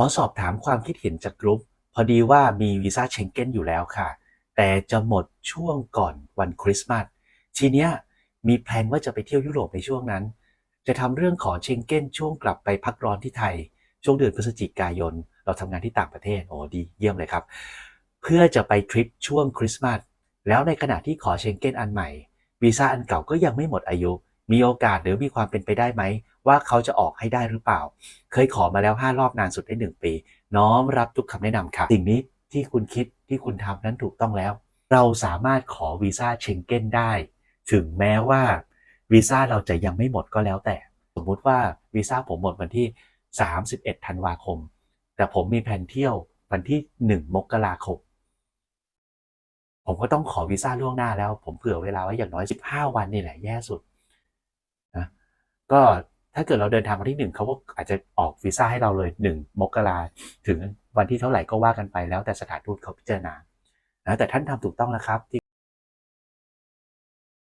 อสอบถามความคิดเห็นจากกรุ๊ปพอดีว่ามีวีซ่าเชงเก้นอยู่แล้วค่ะ แต่จะหมดช่วงก่อนวันคริสต์มาสทีเนี้ยมีแพลนว่าจะไปเที่ยวยุโรปในช่วงนั้น จะทำเรื่องขอเชงเก้นช่วงกลับไปพักร้อนที่ไทย ช่วงเดือนพฤศจิกายน เราทำงานที่ต่างประเทศโอ้ดีเยี่ยมเลยครับ เพื่อจะไปทริปช่วงคริสต์มาสแล้วในขณะที่ขอเชงเก้นอันใหม่วีซ่าอันเก่าก็ยังไม่หมดอายุ มีโอกาสหรือมีความเป็นไปได้ไหม ว่าเขาจะออกให้ได้หรือเปล่า เคยขอมาแล้ว 5 รอบนานสุดได้ 1 ปี น้อมรับทุกคำแนะนำค่ะสิ่งนี้ที่คุณคิดที่คุณทำนั้นถูกต้องแล้ว เราสามารถขอวีซ่าเชงเก้นได้ ถึงแม้ว่าวีซ่าเราจะยังไม่หมดก็แล้วแต่ สมมุติว่าวีซ่าผมหมดวันที่ 31ธันวาคม แต่ผมมีแผนเที่ยววันที่ 1 มกราคมผมก็ต้องขอวีซ่าล่วงหน้าแล้ว ผมเผื่อเวลาไว้อย่างน้อย 15 วันนี่แหละแย่สุด ก็ถ้าเกิดเราเดินทางวันที่หนึ่งเขาก็อาจจะออกวีซ่าให้เราเลยหนึ่งมกราถึงวันที่เท่าไหร่ก็ว่ากันไปแล้วแต่สถานทูตเขาพิจารณานะแต่ท่านทำถูกต้องนะครับที่